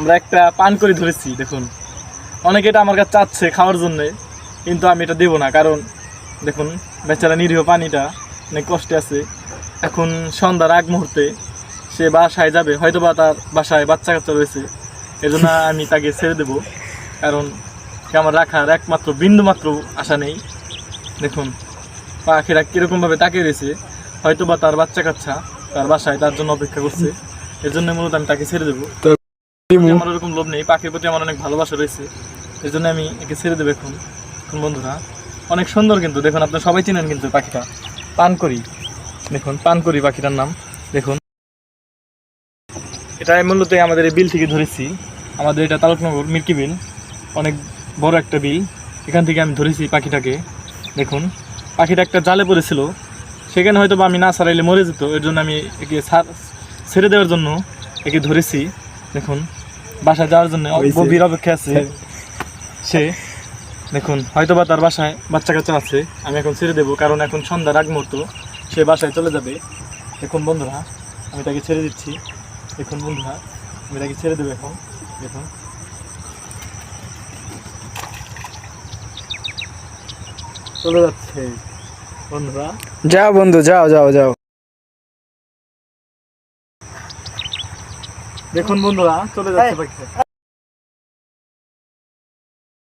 আমরা একটা পান করে ধরেছি, দেখুন। অনেকে এটা আমার কাছে চাচ্ছে খাওয়ার জন্যে, কিন্তু আমি এটা দেবো না, কারণ দেখুন, বেচারা নিরীহ পানিটা অনেক কষ্টে আছে। এখন সন্ধ্যার আগ মুহূর্তে সে বাসায় যাবে হয়তো বা তার বাসায় বাচ্চা কাচ্চা রয়েছে। এজন্য আমি তাকে ছেড়ে দেবো, কারণ আমার রাখার একমাত্র বিন্দু মাত্র আশা নেই। দেখুন, পাখিরা কীরকমভাবে তাকিয়ে রয়েছে হয়তো বা তার বাচ্চা কাচ্চা তার বাসায় তার জন্য অপেক্ষা করছে। এর জন্য মূলত আমি তাকে ছেড়ে দেবো। আমার ওরকম লোভ নেই, পাখির প্রতি আমার অনেক ভালোবাসা রয়েছে। এর জন্য আমি একে ছেড়ে দেবো এখন। এখন বন্ধুরা, অনেক সুন্দর কিন্তু, দেখুন আপনারা সবাই চিনেন কিন্তু পাখিটা। পান করি দেখুন পান করি পাখিটার নাম, দেখুন। এটা মূলত আমাদের এই বিল থেকে ধরেছি। আমাদের এটা তালুকনগর মিল্কি বিল, অনেক বড় একটা বিল। এখান থেকে আমি ধরেছি পাখিটাকে, দেখুন। পাখিটা একটা জালে পড়েছিল। সেখানে হয়তো বা আমি না ছাড়াইলে মরে যেত, এর জন্য আমি একে ছেড়ে দেওয়ার জন্য একে ধরেছি, দেখুন। বাসায় যাওয়ার জন্য। গভীর অপেক্ষা আছে। সে দেখুন হয়তো বা তার বাসায় বাচ্চা কাচ্চা আছে আমি এখন ছেড়ে দেবো কারণ এখন সন্ধ্যার আগ মুহূর্ত সে বাসায় চলে যাবে। দেখুন বন্ধুরা আমি তাকে ছেড়ে দিচ্ছি। দেখুন বন্ধুরা আমি তাকে ছেড়ে দেবো এখন। দেখুন। চলে যাচ্ছে। বন্ধুরা। যাও বন্ধু যাও যাও যাও। দেখুন বন্ধুরা চলে যাচ্ছে পাখিটা।